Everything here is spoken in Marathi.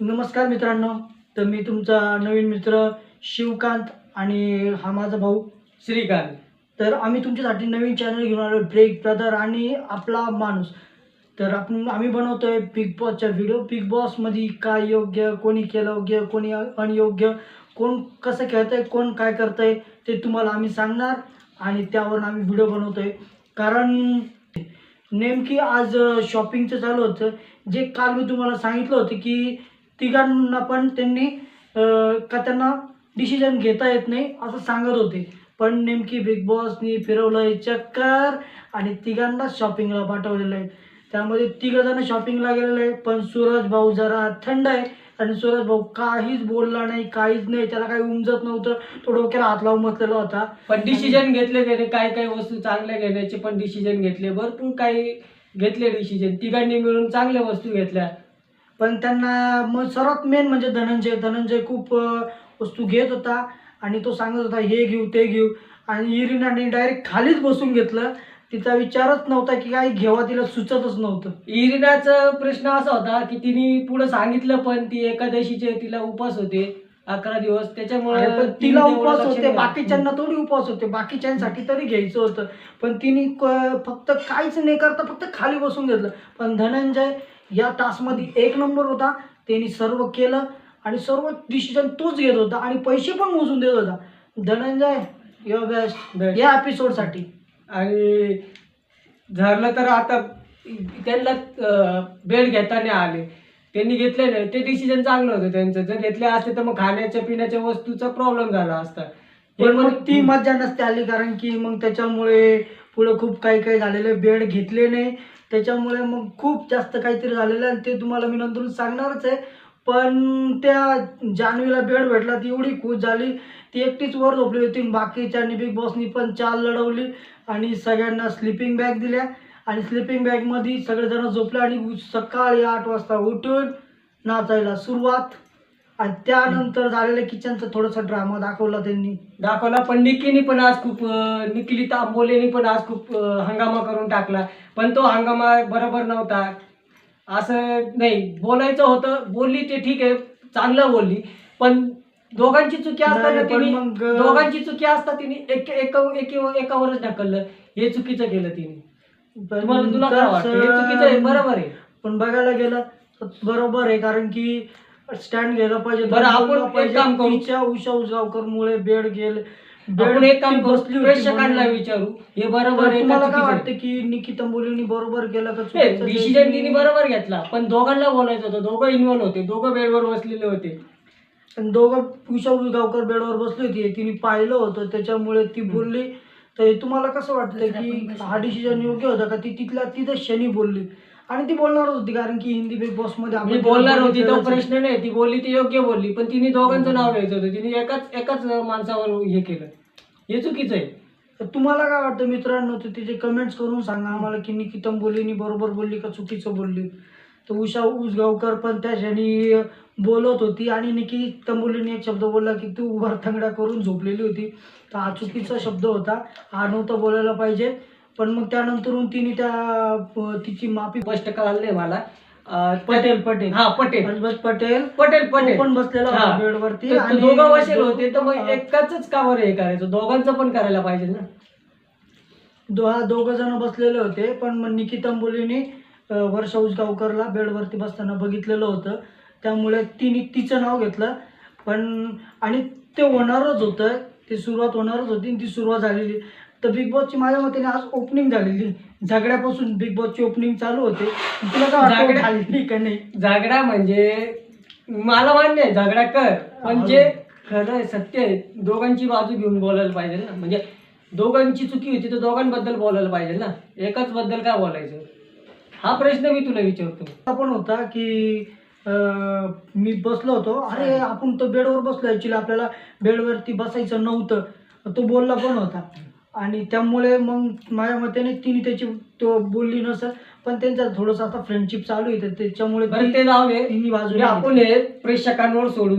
नमस्कार मित्रांनो. तर मी तुमचा नवीन मित्र शिवकांत आणि हा माझा भाऊ श्रीकांत. तर आम्ही तुमच्यासाठी नवीन चॅनल घेऊन आलो ब्रेक ब्रदर आणि आपला माणूस. तर आपण आम्ही बनवतोय बिग बॉसच्या व्हिडिओ बिग बॉसमध्ये काय योग्य कोणी केलं योग्य कोणी अनयोग्य कोण कसं खेळतंय कोण काय करतंय ते तुम्हाला आम्ही सांगणार आणि त्यावरून आम्ही व्हिडिओ बनवतोय. कारण नेमकी आज शॉपिंगचं चालू होतं. जे काल मी तुम्हाला सांगितलं होतं की तिघांना पण त्यांनी का त्यांना डिसिजन घेता येत नाही असं सांगत होते. पण नेमकी बिग बॉसनी फिरवलं आहे चक्कर आणि तिघांना शॉपिंगला पाठवलेलं आहे. त्यामध्ये तिघं जण शॉपिंगला गेलेलं आहे पण सूरज भाऊ जरा थंड आहे आणि सूरज भाऊ काहीच बोलला नाही काहीच नाही त्याला काही उमजत नव्हतं. तो डोक्याला हात लावून बसलेला होता. पण डिसिजन घेतले त्याने काही काही वस्तू चांगल्या घेण्याचे पण डिसिजन घेतले. भरपूर काही घेतले डिसिजन तिघांनी मिळून चांगल्या वस्तू घेतल्या. पण त्यांना मग सर्वात मेन म्हणजे धनंजय. धनंजय खूप वस्तू घेत होता आणि तो सांगत होता हे घेऊ ते घेऊ. आणि इरिनाने डायरेक्ट खालीच बसून घेतलं. तिचा विचारच नव्हता की काही घेवा तिला सुचतच नव्हतं. इरिनाचा प्रश्न असा होता की तिने पुढे सांगितलं पण ती एकादशीचे तिला उपास होते अकरा दिवस. त्याच्यामुळे तिला उपवास होते. बाकीच्यांना थोडी उपवास होते. बाकीच्यांसाठी तरी घ्यायचं होतं. पण तिने फक्त काहीच नाही करता फक्त खाली बसून घेतलं. पण धनंजय या टास्कमध्ये एक नंबर होता त्यांनी सर्व केलं आणि सर्व डिसिजन तोच घेत होता आणि पैसे पण मोजून देत होता. Dhananjay your best Best. या एपिसोडसाठी आणि झालं तर आता त्यांना बेड घेताना आले. त्यांनी घेतले नाही ते डिसिजन चांगलं होतं त्यांचं. जर घेतले असते तर मग खाण्याच्या पिण्याच्या वस्तूचा प्रॉब्लेम झाला असता. हे पण मग ती मजा नसते आली कारण की मग त्याच्यामुळे पुढं खूप काही काही झालेले बेड घेतले नाही. त्याच्यामुळे मग खूप जास्त काहीतरी झालेलं आहे आणि ते तुम्हाला मी नंतर सांगणारच आहे. पण त्या जान्हवीला बेड भेटला ती एवढी खुश झाली. ती एकटीच वर झोपली होती. बाकीच्या बाकीच्यांनी बिग बॉसनी पण चाल लढवली आणि सगळ्यांना स्लिपिंग बॅग दिल्या. आणि स्लिपिंग बॅगमध्ये सगळेजण झोपले आणि सकाळी आठ वाजता उठून नाचायला सुरुवात. आणि त्यानंतर झालेल्या किचनचा थोडासा ड्रामा दाखवला त्यांनी. दाखवला पण निकीने पण आज खूप अं, निकिलिता आंबोलेने पण आज खूप अं, हंगामा करून टाकला. पण तो हंगामा बरोबर नव्हता. असं नाही बोलायचं होतं बोलली ते ठीक आहे चांगलं बोलली. पण दोघांची चुकी असताना नाही, पण तिने मग- दोघांची चुकी असता तिने एक एका एकी- एकावरच ढकललं. हे चुकीचं केलं तिने. पण तुम्हाला तुला काय वाटतं? हे चुकीचं आहे बरोबर आहे. पण बघायला गेलं तर बरोबर आहे कारण की स्टँड घ्यायला पाहिजे बरं, आपण बोललं एक पाहिजे. काम करू. तिच्या उषा उसगावकर मुळे बेड गेले आपण एक काम करू. बसली होती प्रेक्षकांना. विचारू. हे बरोबर आहे तुम्हाला काय चुकीचं वाटतं की निकिता मुलींनी बरोबर केलं का चुकीचं? डिसिजन? तिने बरोबर घेतला. पण दोघांना बोलायचं होतं. दोघं इन्व्हॉल्व होते. दोघं बेडवर बसलेले होते. आणि दोघं उषा उसगावकर बेडवर बसली होती. तिने पाहिलं होतं. त्याच्यामुळे ती बोलली. तर हे तुम्हाला कसं वाटतं की हा डिसिजन योग्य होता का? ती तिथल्या तिथं शनी बोलली. आणि ती बोलणारच होती कारण की हिंदी बिग बॉसमध्ये मी आपण बोलणार होती तो. प्रश्न नाही ती बोलली ती योग्य बोलली पण तिने दोघांचं नाव घ्यायचं होतं. तिने एकाच एकाच माणसावर हे केलं. हे चुकीचं आहे. तर तुम्हाला काय वाटतं मित्रांनो तर तिचे कमेंट्स करून सांगा आम्हाला की निकितम बोलीनी बरोबर बोलली का चुकीचं बोलली? तर उषा उसगावकर पण त्या क्षणी बोलत होती आणि निकी तंबोलीने एक शब्द बोलला की तू उभार थंगड्या करून झोपलेली होती. तर हा चुकीचा शब्द होता. हा नव्हता बोलायला पाहिजे. पण मग त्यानंतरून तिने त्या तिची माफी स्पष्ट कळालं मला. पटेल पटेल. हा पटेल. पटेल. पटेल पटेल. पण बसलेला. होता बेडवरती दोघं वशील होते तर मग. एकाच का बरं हे करायचं. दोघांचं पण करायला पाहिजे ना. दो हा दोघं जण बसलेले होते पण मग निकिता मुलीने वर्षा उसगावकरला बेडवरती बसताना बघितलेलं होतं. त्यामुळे तिने तिचं नाव घेतलं. पण आणि ते होणारच होतं. ते सुरुवात होणारच होती आणि ती सुरुवात झालेली तर बिग बॉसची माझ्या मतेने आज ओपनिंग झालेली. झगड्यापासून बिग बॉसची ओपनिंग चालू होते. तुला काय वाटतं झालेली का नाही? झगडा म्हणजे मला मान्य आहे झगडा कर. पण जे खरं आहे सत्य आहे दोघांची बाजू घेऊन बोलायला पाहिजे ना. म्हणजे दोघांची चुकी होती तर दोघांबद्दल बोलायला पाहिजे ना. एकाच बद्दल काय बोलायचं? हा प्रश्न मी तुला विचारतो. पण होता की अं, मी बसलो होतो. अरे आपण तो बेडवर बसलो ॲक्च्युली आपल्याला बेडवरती बसायचं नव्हतं. तो बोलला पण होता. आणि त्यामुळे मग माझ्या मतेने तिने त्याची तो बोलली नसेल पण त्यांचा थोडंसं आता फ्रेंडशिप चालू आहे तर त्याच्यामुळे बरं ते जाऊ दे तिन्ही बाजूने म्हणजे आपण हे प्रेक्षकांवर सोडून